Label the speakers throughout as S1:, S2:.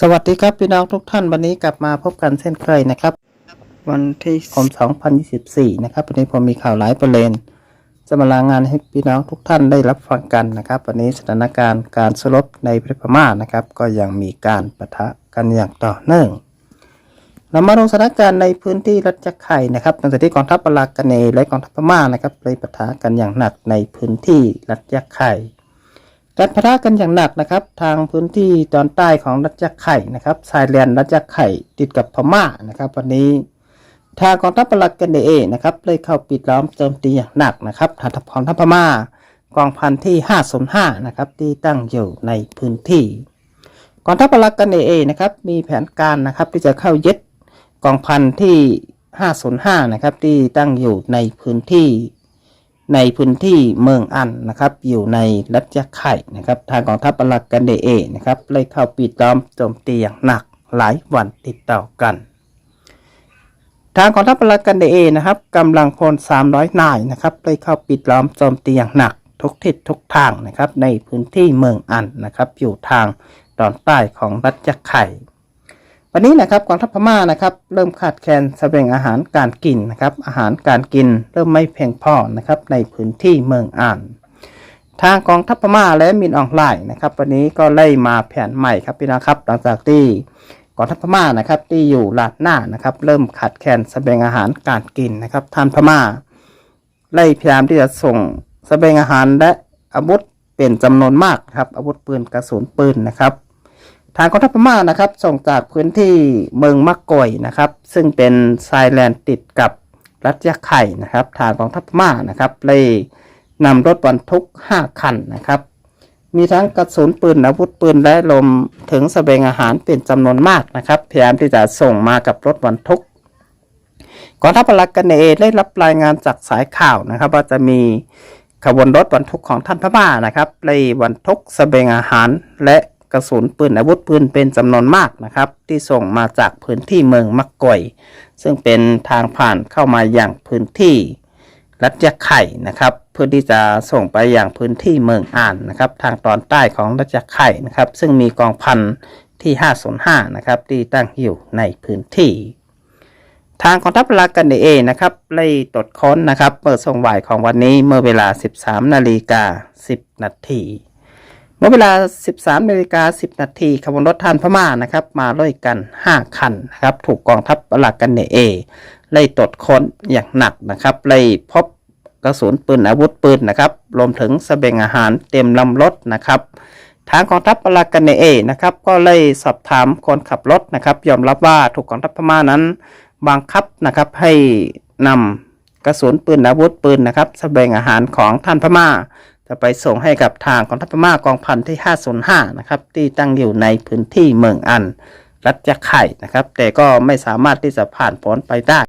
S1: สวัสดีครับพี่น้องทุกท่านวันนี้กลับมาพบกันเช่นเคยนะครับ วันที่คม2024 นะครับ วันนี้ผมมีข่าวหลายประเด็นจะมารายงานให้พี่น้องทุกท่านได้รับฟังกันนะครับ วันนี้สถานการณ์การสลบในประเทศพม่านะครับ ก็ยังมีการปะทะกันอย่างต่อเนื่องเรามาดูสถานการณ์ในพื้นที่รัฐจักรไข่นะครับตั้งแต่ที่กองทัพปรากันเนและกองทัพพม่านะครับเลยปะทะกันอย่างหนักในพื้นที่รัฐจักรไข่ การพะทะกันอย่างหนักนะครับ ทางพื้นที่ตอนใต้ของรัฐจักไข่นะครับชายแดนรัฐจักไข่ติดกับพม่านะครับ วันนี้ทางกองทัพปลักกันเองนะครับเลยเข้าปิดล้อมโจมตีอย่างหนักนะครับทางทัพของทัพพม่ากองพันที่ 505 นะครับที่ตั้งอยู่ในพื้นที่กองทัพปลักกันเองนะครับมีแผนการนะครับที่จะเข้ายึดกองพันที่ 505 นะครับที่ตั้งอยู่ในพื้นที่ ในพื้นที่เมืองอันนะครับ อยู่ในรัฐยะไข่นะครับ ทางกองทัพปลักกันเดเอนะครับเลยเข้าปิดล้อมโจมตีอย่างหนักหลายวันติดต่อกัน ทางกองทัพปลักกันเดเอนะครับกำลังพล 300 นายนะครับเลยเข้าปิดล้อมโจมตีอย่างหนัก ทุกทิศทุกทางนะครับ ในพื้นที่เมืองอันนะครับ อยู่ทางตอนใต้ของรัฐยะไข่ วันนี้นะครับกองทัพพม่านะครับเริ่มขาดแคลนเสบียงอาหารการกินนะครับอาหารการกินเริ่มไม่เพียงพอนะครับในพื้นที่เมืองอ่าน ทางกองทัพพม่าและมินออนไลน์นะครับวันนี้ก็ไล่มาแผนใหม่ครับพี่น้องครับหลังจากที่กองทัพพม่านะครับที่อยู่ลาดหน้านะครับเริ่มขาดแคลนเสบียงอาหารการกินนะครับท่านพม่าไล่พยายามที่จะส่งเสบียงอาหารและอาวุธเป็นจำนวนมากครับอาวุธปืนกระสุนปืนนะครับ ทางกองทัพพม่านะครับ ส่งจากพื้นที่เมืองมักกอยนะครับ ซึ่งเป็นชายแลนด์ติดกับรัฐยะไข่นะครับ ทางกองทัพพม่านะครับเลยนำรถบรรทุก 5 คันนะครับ มีทั้งกระสุนปืนอาวุธปืนและลมถึงเสบียงอาหารเป็นจำนวนมากนะครับพยายามที่จะส่งมากับรถบรรทุกกองทัพปลักกันเอได้รับรายงานจากสายข่าวนะครับ ว่าจะมีขบวนรถบรรทุกของท่านพม่านะครับเลยบรรทุกเสบียงอาหารและ กระสุนปืนอาวุธปืนเป็นจำนวนมากนะครับ ที่ส่งมาจากพื้นที่เมืองมักกอย ซึ่งเป็นทางผ่านเข้ามาอย่างพื้นที่รัฐยะไข่นะครับ เพื่อที่จะส่งไปอย่างพื้นที่เมืองอ่านนะครับ ทางตอนใต้ของรัฐยะไข่นะครับ ซึ่งมีกองพันที่ 505 นะครับ ที่ตั้งอยู่ในพื้นที่ ทางกองทัพลากันเองนะครับไล่ตรวจค้นนะครับ เปิดส่งบ่ายของวันนี้เมื่อเวลา 13 นาฬิกา 10 นาที มื่อเวลา 13นาฬิกา10 นาทีขบวนรถทานพม่านะครับมาด้วยกัน 5 คันนะครับถูกกองทัพปลักกันเนเอไล่ตรวจค้นอย่างหนักนะครับไล่พบกระสุนปืนอาวุธปืนนะครับรวมถึงเสบียงอาหารเต็มลำรถนะครับทางกองทัพปลักกันเนเอนะครับก็เลยสอบถามคนขับรถนะครับ ยอมรับว่าถูกกองทัพพม่านั้นบังคับนะครับให้นำกระสุนปืนอาวุธปืนนะครับเสบียงอาหารของท่านพม่า จะไปส่งให้กับทางกองทัพพม่ากองพันที่ 505 นะครับ ที่ตั้งอยู่ในพื้นที่เมืองอัน รัฐยะไข่นะครับ แต่ก็ไม่สามารถที่จะผ่านพ้นไปได้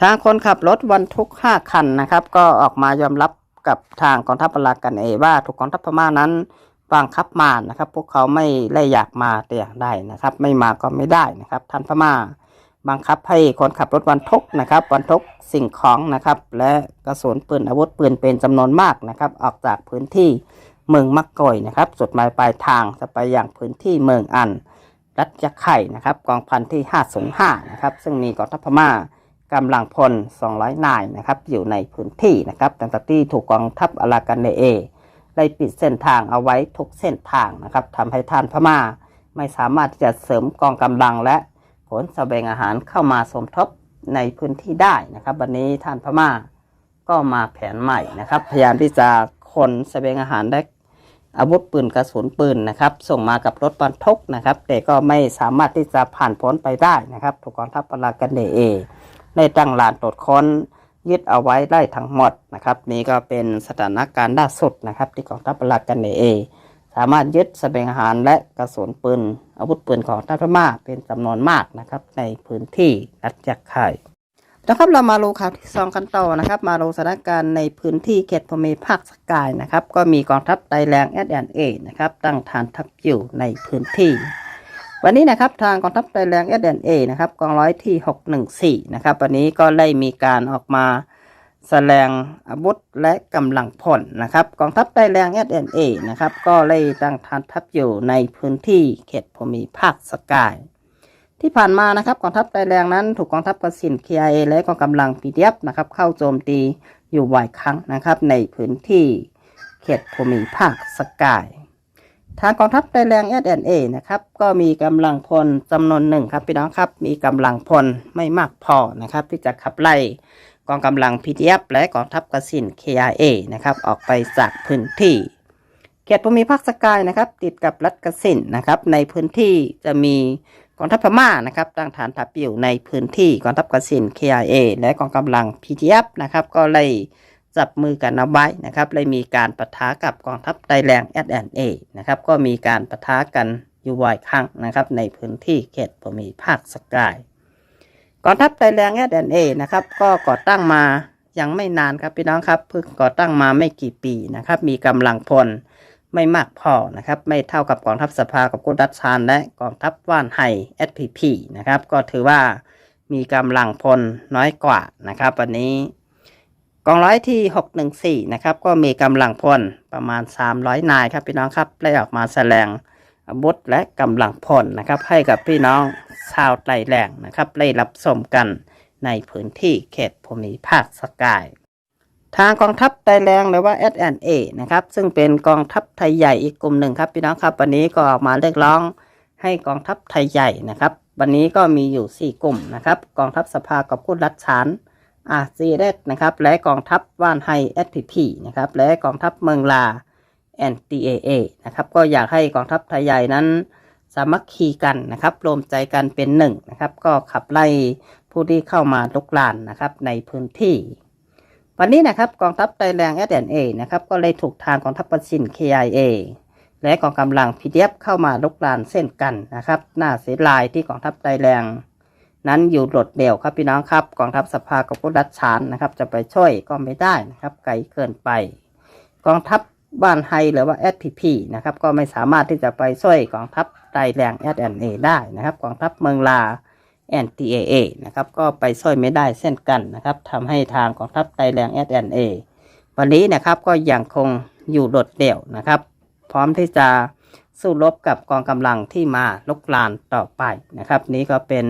S1: ทางคนขับรถบรรทุก 5 คันนะครับ ก็ออกมายอมรับกับทางกองทัพปรากันเอว่าถูกกองทัพพม่านั้นบังคับมานะครับ พวกเขาไม่ได้อยากมาแต่อย่างใดนะครับ ไม่มาก็ไม่ได้นะครับ ท่านพม่า บังคับให้คนขับรถบรรทุกนะครับบรรทุกสิ่งของนะครับ และกระสุนปืนอาวุธปืนเป็นจำนวนมากนะครับ ออกจากพื้นที่เมืองมักกอยนะครับจุดหมายปลายทางจะไปยังพื้นที่เมืองอัน รัฐยะไข่นะครับกองพันที่505นะครับซึ่งมีกองทัพพม่ากำลังพล 200 นายนะครับอยู่ในพื้นที่นะครับตั้งแต่ที่ถูกกองทัพอารากันเนเอได้ปิดเส้นทางเอาไว้ทุกเส้นทางนะครับทำให้ท่านพม่าไม่สามารถที่จะเสริมกองกำลังและ ผลเสบียงอาหารเข้ามาสมทบในพื้นที่ได้นะครับ วันนี้ท่านพม่าก็มาแผนใหม่นะครับ พยายามที่จะขนเสบียงอาหารและอาวุธปืนกระสุนปืนนะครับ ส่งมากับรถบรรทุกนะครับ แต่ก็ไม่สามารถที่จะผ่านพ้นไปได้นะครับถูกกองทัพปรากันเดเอได้ตั้งลานตรวจค้นยึดเอาไว้ได้ทั้งหมดนะครับ นี่ก็เป็นสถานการณ์ล่าสุดนะครับ ที่กองทัพปรากันเดเอ สามารถยึดเสบียงอาหารและกระสุนปืนอาวุธปืนของท่านพม่าเป็นจำนวนมากนะครับ ในพื้นที่รัฐจักรไข่นะครับเรามาลงข่าวที่สองกันต่อนะครับ มาลงสถานการณ์ในพื้นที่เขตพเมภาคสกายนะครับ ก็มีกองทัพไตแรงแอดแอนเอนะครับตั้งฐานทัพอยู่ในพื้นที่ วันนี้นะครับทางกองทัพไตแรงแอดแอนเอนะครับกองร้อยที่ 614 นะครับ วันนี้ก็ได้มีการออกมา แสดงอาวุธและกำลังพลนะครับ กองทัพไต้แรง SNA นะครับ ก็เลยตั้งฐานทัพอยู่ในพื้นที่เขตภูมิภาคสกาย ที่ผ่านมานะครับกองทัพไต้แรงนั้นถูกกองทัพกสิน KIA และกองกำลัง PDF นะครับเข้าโจมตีอยู่บ่อยครั้งนะครับ ในพื้นที่เขตภูมิภาคสกายทางกองทัพไต้แรง SNA นะครับก็มีกำลังพลจำนวนหนึ่งครับพี่น้องครับมีกำลังพลไม่มากพอนะครับ ที่จะขับไล่ กองกำลัง PDF และกองทัพกสิน KIA นะครับออกไปจากพื้นที่ เขตภูมิภาคสกายนะครับ ติดกับรัฐกสินนะครับ ในพื้นที่จะมีกองทัพพม่านะครับตั้งฐานทัพอยู่ในพื้นที่กองทัพกสิน KIA และกองกำลัง PDF นะครับก็เลยจับมือกันเอาไว้นะครับเลยมีการปะทะกับกองทัพไตแรง SNA นะครับก็มีการปะทะกันอยู่บ่อยครั้งนะครับในพื้นที่เขตภูมิภาคสกาย กองทัพไตแรง SNA นะครับก็ก่อตั้งมายังไม่นานครับพี่น้องครับเพิ่งก่อตั้งมาไม่กี่ปีนะครับ มีกำลังพลไม่มากพอนะครับ ไม่เท่ากับกองทัพสภากับกุดัชชานและกองทัพว่านไฮ SPP นะครับ ก็ถือว่ามีกำลังพลน้อยกว่านะครับ วันนี้กองร้อยที่ 614 นะครับ ก็มีกำลังพลประมาณ 300 นายครับพี่น้องครับได้ออกมาแสดง อาวุธและกำลังพลนะครับ ให้กับพี่น้องชาวไต้แรงนะครับ ได้รับชมกันในพื้นที่เขตภูมิภาคสกาย ทางกองทัพไตแรงหรือว่า SNA นะครับ ซึ่งเป็นกองทัพไทยใหญ่อีกกลุ่มหนึ่งครับพี่น้องครับ วันนี้ก็ออกมาเรียกร้องให้กองทัพไทยใหญ่นะครับ วันนี้ก็มีอยู่ 4 กลุ่มนะครับ กองทัพสภากับกุรัฐฉานอาซีเดนะครับ และกองทัพว่านไฮ SPP นะครับ และกองทัพเมืองลา NDAA นะครับก็อยากให้กองทัพไทยใหญ่นั้น สามัคคีกันนะครับรวมใจกันเป็นหนึ่งนะครับก็ขับไล่ผู้ที่เข้ามาลุกลานนะครับในพื้นที่ วันนี้นะครับกองทัพไตแรง SNA นะครับก็เลยถูกทางกองทัพปสิน KIA และกองกำลัง PDF เข้ามาลุกลานเส้นกันนะครับหน้าเสียลายที่กองทัพไตแรงนั้นอยู่โดดเดี่ยวครับพี่น้องครับกองทัพสภากับผู้ดัชานนะครับ จะไปช่วยก็ไม่ได้นะครับ ไกลเกินไป กองทัพ บ้านไฮหรือว่า SPP นะครับ ก็ไม่สามารถที่จะไปช่วยกองทัพไตแรง SNA ได้นะครับ กองทัพเมืองลา NTAA นะครับ ก็ไปช่วยไม่ได้เช่นกันนะครับทำให้ทางกองทัพไตแรง SNA วันนี้นะครับก็ยังคงอยู่โดดเดี่ยวนะครับ พร้อมที่จะสู้รบกับกองกำลังที่มาลุกลานต่อไปนะครับ นี้ก็เป็น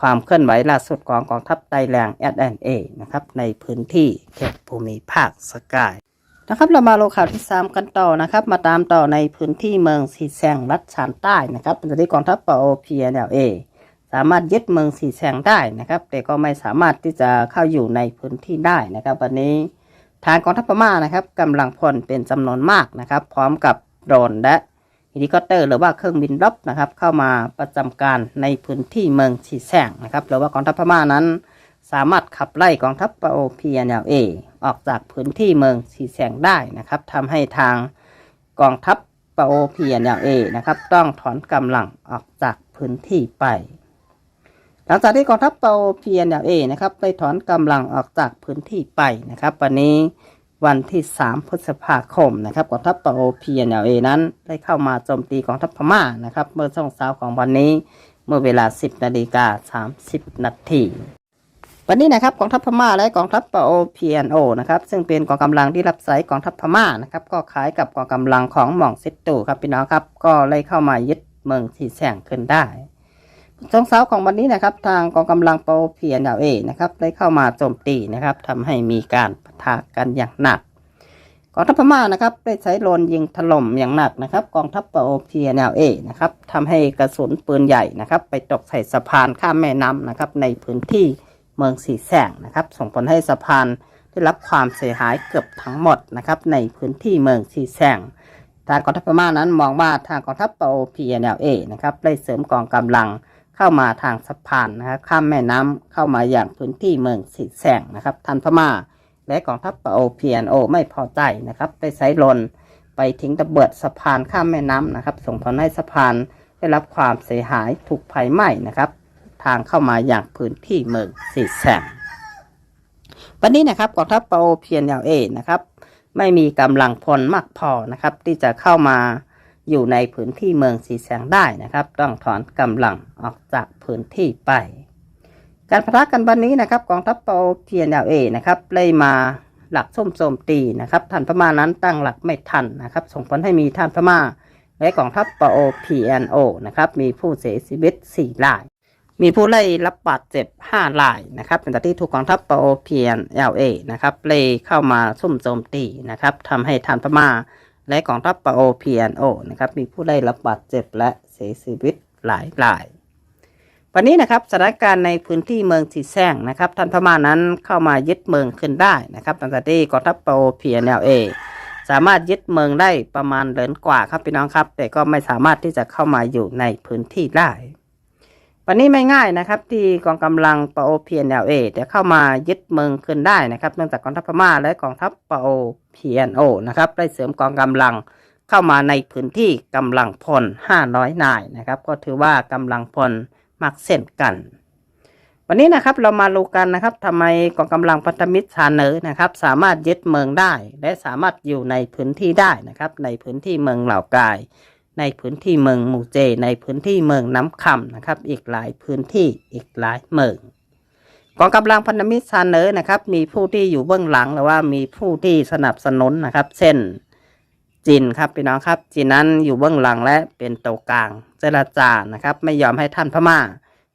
S1: ความเคลื่อนไหวล่าสุดของกองทัพไตแรง SNA นะครับในพื้นที่เขตภูมิภาคสกาย นะครับเรามาโลข่าวที่ 3 กันต่อนะครับ มาตามต่อในพื้นที่เมืองสีแซงรัฐชานใต้นะครับตอนนี้กองทัพปโอพีเอลเอสามารถยึดเมืองสีแซงได้นะครับ แต่ก็ไม่สามารถที่จะเข้าอยู่ในพื้นที่ได้นะครับ วันนี้ทางกองทัพพม่านะครับกำลังพลเป็นจำนวนมากนะครับ พร้อมกับโดรนและเฮลิคอปเตอร์หรือว่าเครื่องบินรบนะครับ เข้ามาประจำการในพื้นที่เมืองสีแซงนะครับหรือว่ากองทัพพม่านั้น สามารถขับไล่กองทัพปโอพีเอลเอออกจากพื้นที่เมืองสีแสงได้นะครับทำให้ทางกองทัพปโอพีเอลเอนะครับ ต้องถอนกำลังออกจากพื้นที่ไป หลังจากที่กองทัพปโอพีเอลเอนะครับได้ถอนกำลังออกจากพื้นที่ไปนะครับ วันนี้วันที่ 3 พฤษภาคมนะครับกองทัพปโอพีเอลเอนั้นได้เข้ามาโจมตีกองทัพพม่านะครับ เมื่อช่วงเช้าของวันนี้เมื่อเวลา 10นาฬิกา30นาที วันนี้นะครับกองทัพพม่าและกองทัพปโอพีโอนะครับซึ่งเป็นกองกำลังที่รับใช้กองทัพพม่านะครับก็คล้ายกับกองกำลังของหม่องเซตตูครับพี่น้องครับก็เลยเข้ามายึดเมืองที่แสงขึ้นได้ช่วงเช้าของวันนี้นะครับทางกองกำลังปโอพีเอนะครับได้เข้ามาโจมตีนะครับทำให้มีการปะทะกันอย่างหนักกองทัพพม่านะครับได้ใช้โดรนยิงถล่มอย่างหนักนะครับ กองทัพปโอพีเอนะครับทำให้กระสุนปืนใหญ่นะครับไปตกใส่สะพานข้ามแม่น้ำนะครับในพื้นที่ เมืองสีแสงนะครับ ส่งผลให้สะพานได้รับความเสียหายเกือบทั้งหมดนะครับในพื้นที่เมืองสีแสงทางกองทัพพม่านั้นมองว่าทางกองทัพปโอพีเอลเอนะครับได้เสริมกองกำลังเข้ามาทางสะพานนะครับข้ามแม่น้ำเข้ามาอย่างพื้นที่เมืองสีแสงนะครับท่านพม่า และกองทัพปโอพีเอไม่พอใจนะครับได้ใช้ลนไปทิ้งระเบิดสะพานข้ามแม่น้ำนะครับ ส่งผลให้สะพานได้รับความเสียหายถูกไฟไหม้นะครับ ทางเข้ามาอย่างพื้นที่เมืองสีแสงวันนี้นะครับกองทัพปโอเพียนยาเอนะครับไม่มีกำลังพลมากพอนะครับ ที่จะเข้ามาอยู่ในพื้นที่เมืองสีแสงได้นะครับ ต้องถอนกำลังออกจากพื้นที่ไป การพะทะกันวันนี้นะครับกองทัพปอเทียนยาเอนะครับเลยมาหลักส้มโจมตีนะครับท่านพม่านั้นตั้งหลักไม่ทันนะครับ ส่งผลให้มีท่านพม่าและกองทัพปอ PNO นะครับมีผู้เสียชีวิต4ราย มีผู้ได้รับบาดเจ็บ5รายนะครับเป็นจากที่ถูกกองทัพปอ PNLA นะครับเลยเข้ามาซุ่มโจมตีนะครับทำให้ท่านพม่า และกองทัพปอ PNO นโอนะครับมีผู้ได้รับบาดเจ็บและเสียชีวิตหลายรายวันนี้นะครับสถานการณ์ในพื้นที่เมืองสีแซงนะครับท่านพม่านั้นเข้ามายึดเมืองขึ้นได้นะครับตั้งแต่ที่กองทัพปอ PNLA สามารถยึดเมืองได้ประมาณเดือนกว่าครับพี่น้องครับ แต่ก็ไม่สามารถที่จะเข้ามาอยู่ในพื้นที่ได้ วันนี้ไม่ง่ายนะครับ ที่กองกำลังปโอ PNLA จะเข้ามายึดเมืองขึ้นได้นะครับ เนื่องจากกองทัพพม่าและกองทัพปโอ PNO นโอนะครับได้เสริมกองกำลังเข้ามาในพื้นที่กำลังพล 500 นายนะครับ ก็ถือว่ากำลังพลมากเส้นกัน วันนี้นะครับเรามาดูกันนะครับทำไมกองกำลังพันธมิตรชาเนอนะครับ สามารถยึดเมืองได้ และสามารถอยู่ในพื้นที่ได้นะครับ ในพื้นที่เมืองเหล่ากาย ในพื้นที่เมืองมูเจ ในพื้นที่เมืองน้ำคำนะครับ อีกหลายพื้นที่อีกหลายเมืองกองกำลังพันธมิตรชาเนอร์นะครับ มีผู้ที่อยู่เบื้องหลังหรือว่ามีผู้ที่สนับสนุนนะครับ เช่นจีนครับพี่น้องครับจีนนั้นอยู่เบื้องหลังและเป็นตัวกลางเจรจานะครับ ไม่ยอมให้ท่านพม่า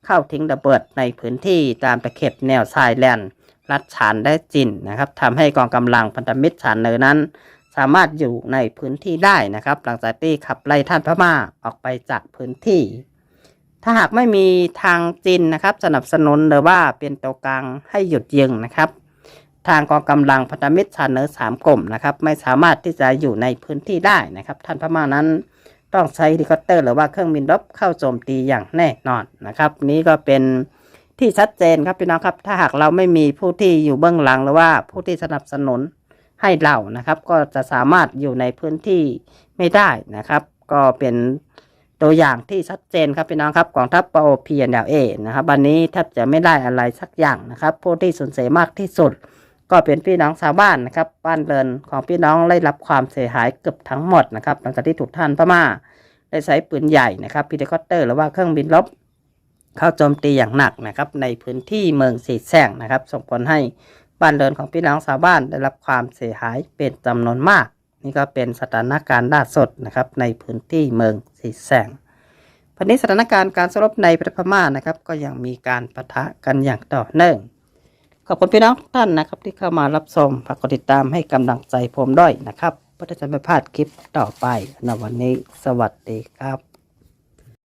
S1: เข้าทิ้งระเบิดในพื้นที่ตามตะเข็บแนวชายแลนด์รัดฉานได้จินนะครับทำให้กองกำลังพันธมิตรฉานเนอร์นั้น สามารถอยู่ในพื้นที่ได้นะครับ หลังจากที่ขับไล่ท่านพม่าออกไปจากพื้นที่ ถ้าหากไม่มีทางจีนนะครับ สนับสนุนหรือว่าเป็นตัวกลางให้หยุดยิงนะครับ ทางกองกำลังพันธมิตรชาเนอร์สามกลุ่มนะครับ ไม่สามารถที่จะอยู่ในพื้นที่ได้นะครับ ท่านพม่านั้นต้องใช้เฮลิคอปเตอร์หรือว่าเครื่องบินรบเข้าโจมตีอย่างแน่นอนนะครับ นี้ก็เป็นที่ชัดเจนครับพี่น้องครับ ถ้าหากเราไม่มีผู้ที่อยู่เบื้องหลังหรือว่าผู้ที่สนับสนุน ให้เรานะครับ ก็จะสามารถอยู่ในพื้นที่ไม่ได้นะครับ ก็เป็นตัวอย่างที่ชัดเจนครับพี่น้องครับกองทัพปโอพีเอเอนะครับวันนี้แทบจะไม่ได้อะไรสักอย่างนะครับผู้ที่สูญเสียมากที่สุด ก็เป็นพี่น้องชาวบ้านนะครับบ้านเรือนของพี่น้องได้รับความเสียหายเกือบทั้งหมดนะครับหลังจากที่ถูกท่านพม่าได้ใช้ปืนใหญ่นะครับพิเดคอปเตอร์หรือว่าเครื่องบินรบเข้าโจมตีอย่างหนักนะครับในพื้นที่เมืองสีแสงนะครับส่งผลให้ บ้านเรือนของพี่น้องชาวบ้านได้รับความเสียหายเป็นจำนวนมาก นี่ก็เป็นสถานการณ์ล่าสุดนะครับในพื้นที่เมืองสีแสงพันนี้สถานการณ์การสรบในประเทศพม่านะครับ ก็ยังมีการปะทะกันอย่างต่อเนื่องขอบคุณพี่น้องทุกท่านนะครับ ที่เข้ามารับชมฝากกดติดตามให้กำลังใจผมด้วยนะครับเพื่อจะไม่พลาดคลิปต่อไปในวันนี้สวัสดีครับ